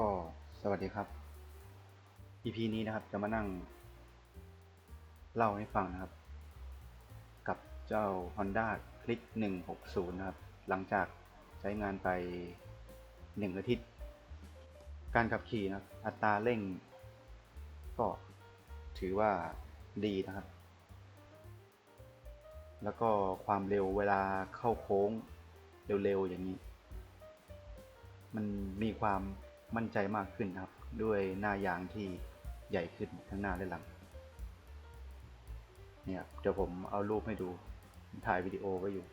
ก็สวัสดีครับ EP นี้นะครับจะมานั่ง เล่าให้ฟังนะครับ กับเจ้า Honda Click 160 นะครับ หลังจากใช้งานไป 1 อาทิตย์ การขับขี่นะครับ อัตราเร่ง ก็ถือว่าดีนะครับ แล้วก็ความเร็วเวลาเข้าโค้งเร็วๆอย่างนี้ มันมีความ มั่นใจมากขึ้นครับ ด้วยหน้ายางที่ใหญ่ขึ้นทั้งหน้าและหลัง เนี่ยเดี๋ยวผมเอารูปให้ดู ถ่ายวิดีโอไว้อยู่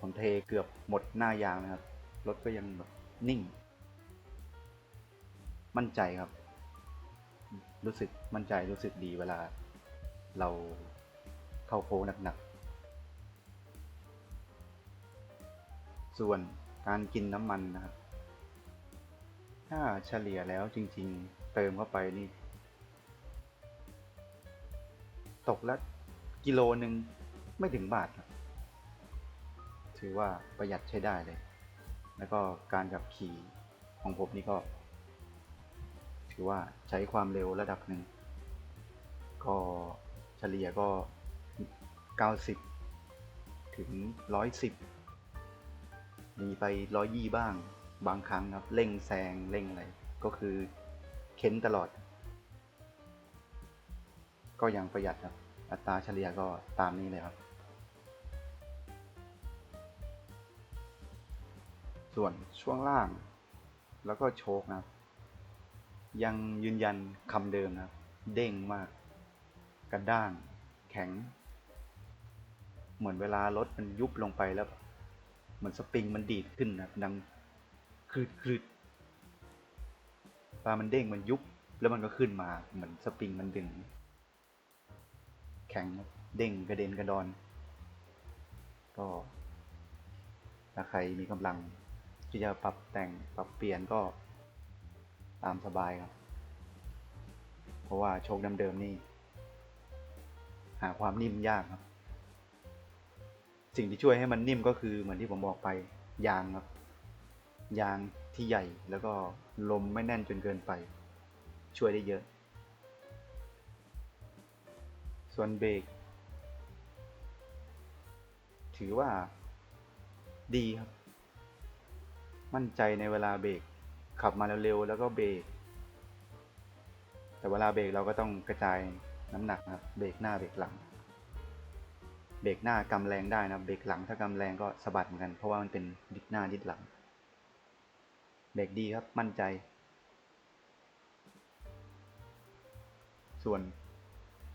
ผมเทเกือบหมดหน้ายางนะครับ รถก็ยังแบบนิ่ง มั่นใจครับ รู้สึกมั่นใจรู้สึกดีเวลา เราเข้าโค้งหนักๆ ส่วนการกินน้ำมันนะครับ ถ้าเฉลี่ยแล้วจริง ๆ เติมเข้าไปนี่ ตกละกิโลหนึ่งไม่ถึงบาท ถือว่าประหยัดใช้ได้เลย แล้วก็การขับขี่ของผมนี่ก็ ถือว่าใช้ความเร็วระดับหนึ่ง ก็เฉลี่ยก็ 90 ถึง 110 มีไปร้อยยี่บ้าง บางครั้งครับเร่งแซงเร่งอะไรก็คือเค้นตลอด ก็ยังประหยัดครับ อัตราเฉลี่ยก็ตามนี้เลยครับ ส่วนช่วงล่าง แล้วก็โชคนะครับ ยังยืนยันคำเดิมนะครับ เด้งมาก กระด้าง แข็ง เหมือนเวลารถมันยุบลงไปแล้ว เหมือนสปริงมันดีดขึ้นนะดัง คืดคืดปลามันเด้งมันยุบแล้วมันก็ขึ้นมาเหมือนสปริงมันดึง แข็งเด้งกระเด็นกระดอน ก็ถ้าใครมีกำลังที่จะปรับแต่งปรับเปลี่ยนก็ตามสบายครับ เพราะว่าโชคเดิมๆนี่ หาความนิ่มยากครับ สิ่งที่ช่วยให้มันนิ่มก็คือเหมือนที่ผมบอกไปยางครับ ยางที่ใหญ่แล้วก็ลมไม่แน่นจนเกินไป ช่วยได้เยอะ ส่วนเบรกถือว่า ดีครับ มั่นใจในเวลาเบรกขับมาเร็วๆแล้วก็เบรกแต่เวลาเบรกเราก็ต้องกระจายน้ำหนักนะครับเบรกหน้าเบรกหลังเบรกหน้ากำแรงได้นะเบรกหลังถ้ากำแรงก็สะบัดเหมือนกัน เพราะว่ามันเป็นดิดหน้าดิดหลัง เบรกดีครับมั่นใจ ส่วน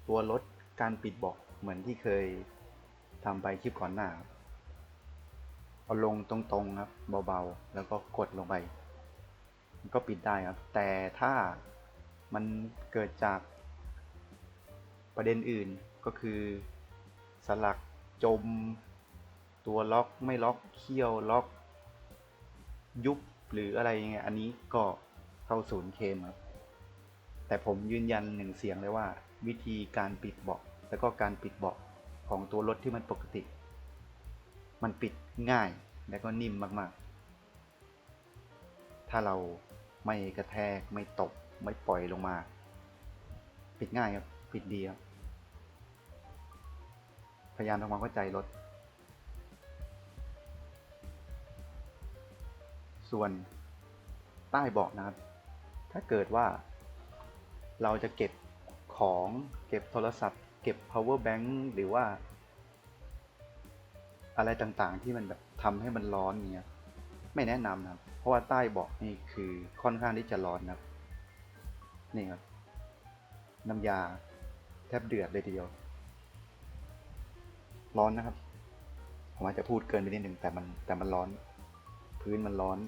ตัวรถการปิดบอกเหมือนที่เคยทำไปคลิปก่อนหน้าครับเอาลงตรงๆครับเบาๆ แล้วก็กดลงไป มันก็ปิดได้ครับ แต่ถ้ามันเกิดจากประเด็นอื่นก็คือสลักจม ตัวล็อกไม่ล็อกเขี้ยวล็อก ยุบ หรืออะไรยังไงอันนี้ก็เข้าศูนย์เคมครับ แต่ผมยืนยันหนึ่งเสียงเลยว่า วิธีการปิดเบาะแล้วก็การปิดเบาะของตัวรถที่มันปกติ มันปิดง่ายและก็นิ่มมากๆ ถ้าเราไม่กระแทกไม่ตกไม่ปล่อยลงมา ปิดง่ายครับ ปิดดีครับ พยายามทำความเข้าใจรถ ส่วนใต้เบาะนะครับ ถ้าเกิดว่าเราจะเก็บของเก็บโทรศัพท์ เก็บ power bank หรือว่า อะไรต่างๆที่มันแบบทำให้มันร้อนเงี้ยไม่แนะนำนะครับ เพราะว่าใต้เบาะนี่คือค่อนข้างที่จะร้อนนะครับนี่ครับน้ำยาแทบเดือดเลยทีเดียว ร้อนนะครับ ผมอาจจะพูดเกินไปนิดหนึ่งแต่มันแต่มันร้อน พื้นมันร้อน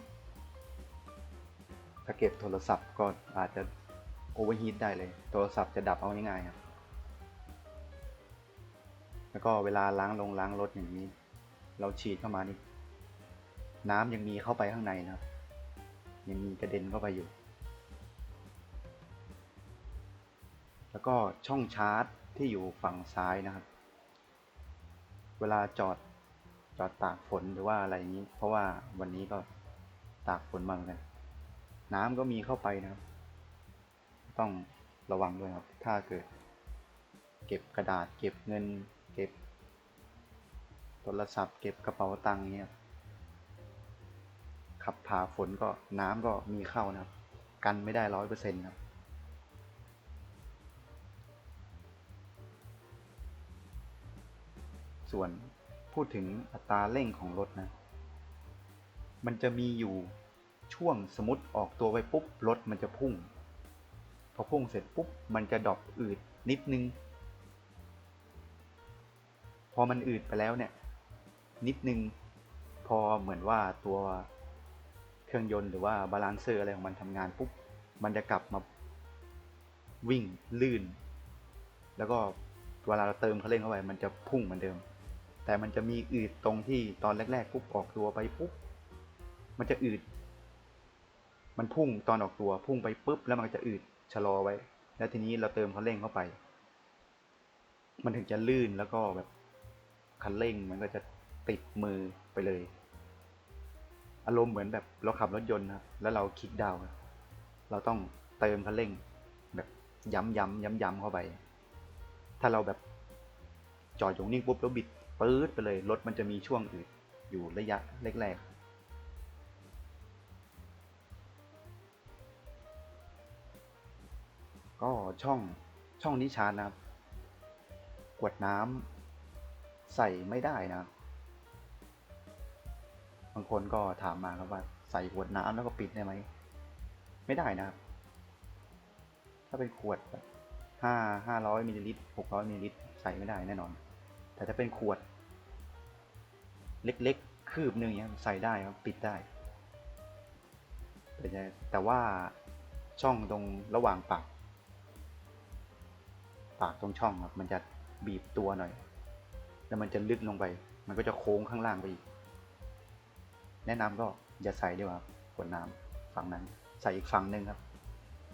ถ้าเก็บโทรศัพท์ก็อาจจะโอเวอร์ฮีทได้เลย โทรศัพท์จะดับเอาง่ายๆครับ แล้วก็เวลาล้างลงล้างรถอย่างนี้ เราฉีดเข้ามานี่ น้ำยังมีเข้าไปข้างในนะครับ ยังมีกระเด็นเข้าไปอยู่ แล้วก็ช่องชาร์จที่อยู่ฝั่งซ้ายนะครับ เวลาจอด จอดตากฝนหรือว่าอะไรอย่างนี้ เพราะว่าวันนี้ก็ตากฝนมาเหมือนกันน้ำก็มีเข้าไปนะครับ ต้องระวังด้วยครับ ถ้าเกิด เก็บกระดาษ เก็บเงิน เก็บโทรศัพท์ เก็บกระเป๋าตังค์เนี่ยขับผ่าฝนก็น้ำก็มีเข้านะครับ กันไม่ได้ร้อยเปอร์เซ็นต์ครับส่วน พูดถึงอัตราเร่งของรถนะ มันจะมีอยู่ช่วงสมมติออกตัวไปปุ๊บรถมันจะพุ่ง พอพุ่งเสร็จปุ๊บมันจะดรอปอืดนิดนึง พอมันอืดไปแล้วเนี่ย นิดนึง พอเหมือนว่าตัวเครื่องยนต์หรือว่าบาลานเซอร์อะไรของมันทำงานปุ๊บมันจะกลับมาวิ่งลื่น แล้วก็เวลาเราเติมคันเร่งเข้าไปมันจะพุ่งเหมือนเดิม แต่มันจะมีอืดตรงที่ตอนแรกๆปุ๊บออกตัวไปปุ๊บมันจะอืด มันพุ่งตอนออกตัวพุ่งไปปุ๊บแล้วมันก็จะอืดชะลอไว้ แล้วทีนี้เราเติมคันเร่งเข้าไป มันถึงจะลื่นแล้วก็แบบคันเร่งมันก็จะติดมือไปเลย อารมณ์เหมือนแบบเราขับรถยนต์นะครับแล้วเราคลิกดาวเราต้องเติมคันเร่ง แบบย้ำย้ำย้ำย้ำเข้าไป ถ้าเราแบบจอดอยู่นิ่งปุ๊บแล้วบิด ปื๊ดไปเลยรถมันจะมีช่วงอืดอยู่ระยะแรกๆ ก็ช่องช่องนี้ชาร์จนะครับ กวดน้ำใส่ไม่ได้นะ บางคนก็ถามมาครับว่าใส่ขวดน้ำแล้วก็ปิดได้ไหม ไม่ได้นะครับ ถ้าเป็นขวดห้าห้าร้อยมิลลิลิตรหกร้อยมิลลิลิตรใส่ไม่ได้แน่นอน แต่ถ้าเป็นขวด เล็กๆ คืบหนึ่งเนี้ยใส่ได้ครับปิดได้แต่จะแต่ว่าช่องตรงระหว่างปาก ปากตรงช่องครับมันจะบีบตัวหน่อย แล้วมันจะลึกลงไป มันก็จะโค้งข้างล่างไปอีก แนะนำก็อย่าใส่ดีกว่าขวดน้ำฝั่งนั้น ใส่อีกฝั่งหนึ่งครับ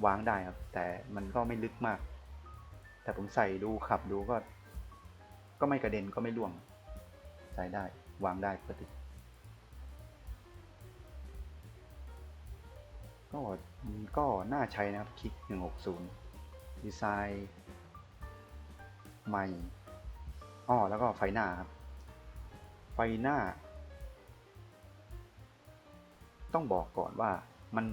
วางได้ครับ แต่มันก็ไม่ลึกมาก แต่ผมใส่ดูขับดูก็ ก็ไม่กระเด็นก็ไม่ร่วง ใส่ได้ วางได้ปกติ ก็ก็น่าใช้นะครับคลิก 160 ดีไซน์ใหม่อ้อแล้วก็ไฟหน้าครับ ไฟหน้า ต้องบอกก่อนว่ามัน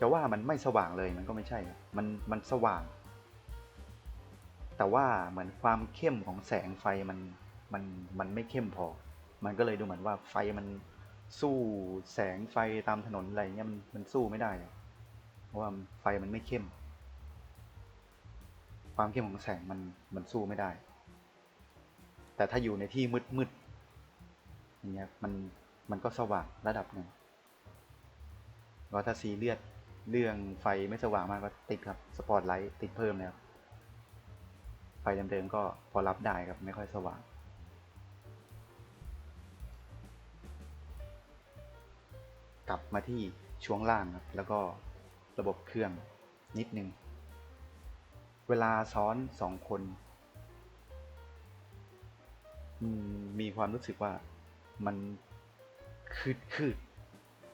จะว่ามันไม่สว่างเลยมันก็ไม่ใช่ มันมันสว่าง แต่ว่าเหมือนความเข้มของแสงไฟมัน มันมันไม่เข้มพอ มันก็เลยดูเหมือนว่าไฟมันสู้แสงไฟตามถนนอะไรเงี้ยมันมันสู้ไม่ได้ เพราะว่าไฟมันไม่เข้ม ความเข้มของแสงมันมันสู้ไม่ได้ แต่ถ้าอยู่ในที่มืดมืดอย่างเงี้ยมันมันก็สว่างระดับหนึ่งก็ถ้าซีเรียสเรื่องไฟไม่สว่างมากก็ติดครับสปอตไลท์ติดเพิ่มแล้วไฟเดิมๆก็พอรับได้ครับไม่ค่อยสว่าง กลับมาที่ช่วงล่างครับแล้วก็ระบบเครื่องนิดนึง เวลาซ้อนสองคน มีความรู้สึกว่ามันคืดคืด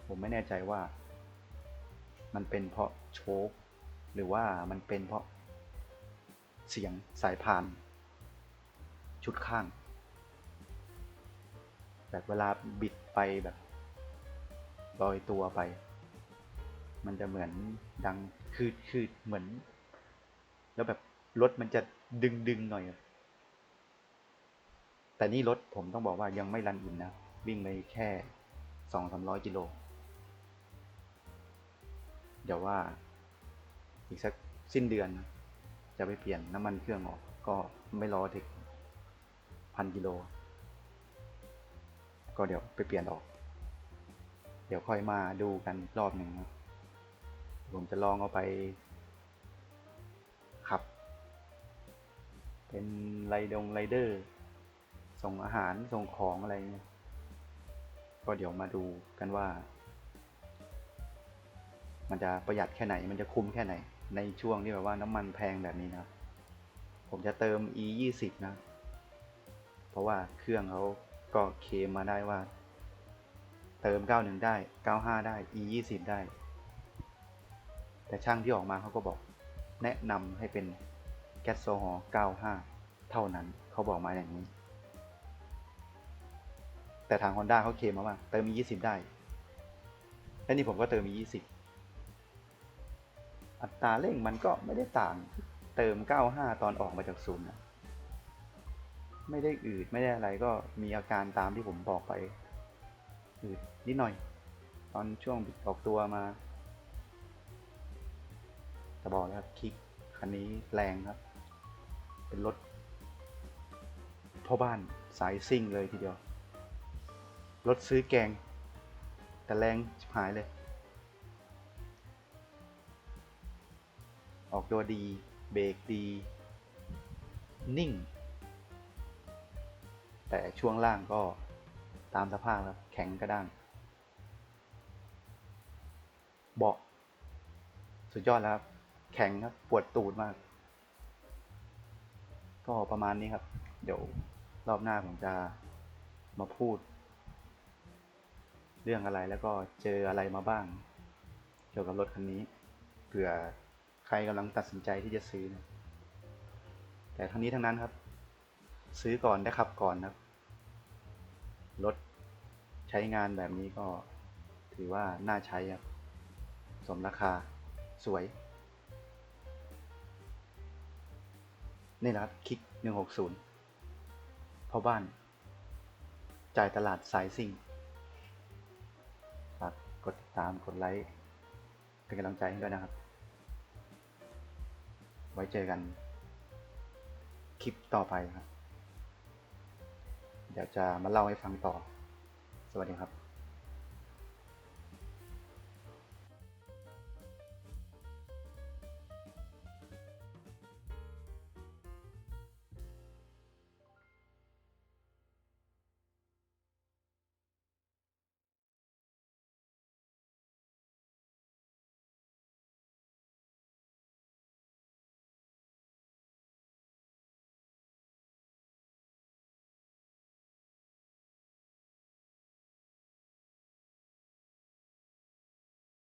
ผมไม่แน่ใจว่า มันเป็นเพราะโชคหรือว่ามันเป็นเพราะเสียงสายพาน ชุดข้าง แบบเวลาบิดไปแบบ ลอยตัวไป มันจะเหมือนดังคืดคืดเหมือน แล้วแบบรถมันจะดึงดึงหน่อย แต่นี่รถผมต้องบอกว่ายังไม่รันอินนะ วิ่งไปแค่สองสามร้อยกิโล เดี๋ยวว่า อีกสักสิ้นเดือน จะไปเปลี่ยนน้ำมันเครื่องออก ก็ไม่รอถึงพันกิโล ก็เดี๋ยวไปเปลี่ยนออก ดี๋ยวค่อยมาดูกันรอบหนึ่งนะผมจะลองเอาไป ขับ เป็นไรดงไรเดอร์ ส่งอาหารส่งของอะไรเงี้ยก็เดี๋ยวมาดูกันว่า มันจะประหยัดแค่ไหนมันจะคุ้มแค่ไหน ในช่วงที่แบบว่าน้ำมันแพงแบบนี้นะผมจะเติม e 2 0นะ เพราะว่าเครื่องเขาก็เคมมาได้ว่า เติม 91 ได้ 95 ได้ e 20ได้ แต่ช่างที่ออกมาเขาก็บอก แนะนำให้เป็นแก๊สโซฮอล์95 เท่านั้นเขาบอกมาอย่างนี้ แต่ทาง Honda เขาเคลมมาว่าเติม e 20ได้ และนี่ผมก็เติม e 20 อัตราเร่งมันก็ไม่ได้ต่าง เติม 95 ตอนออกมาจากศูนย์นะไม่ได้อืดไม่ได้อะไรก็มีอาการตามที่ผมบอกไป อืดนิดหน่อย ตอนช่วงบิดออกตัวมาแต่บอกแล้วครับคลิกคันนี้แรงครับ เป็นรถพ่อบ้านสายซิ่งเลยทีเดียว รถซื้อแกง แต่แรงชิบหายเลย ออกตัวดี เบรกดี นิ่ง แต่ช่วงล่างก็ ตามสภาพครับแข็งกระด้างเบาะสุดยอดแล้วครับแข็งครับปวดตูดมาก ก็ประมาณนี้ครับ เดี๋ยวรอบหน้าผมจะมาพูด เรื่องอะไรแล้วก็เจออะไรมาบ้าง เกี่ยวกับรถคันนี้เผื่อใครกำลังตัดสินใจที่จะซื้อนะแต่ทั้งนี้ทั้งนั้นครับ ซื้อก่อนได้ขับก่อนครับ รถใช้งานแบบนี้ก็ถือว่าน่าใช้ครับสมราคาสวย นี่แหละครับคลิก 160พ่อบ้าน จ่ายตลาดสายซิ่งฝากกดติดตามกดไลค์ เป็นกำลังใจให้ด้วยนะครับ ไว้เจอกันคลิปต่อไปครับ เดี๋ยวจะมาเล่าให้ฟังต่อ สวัสดีครับ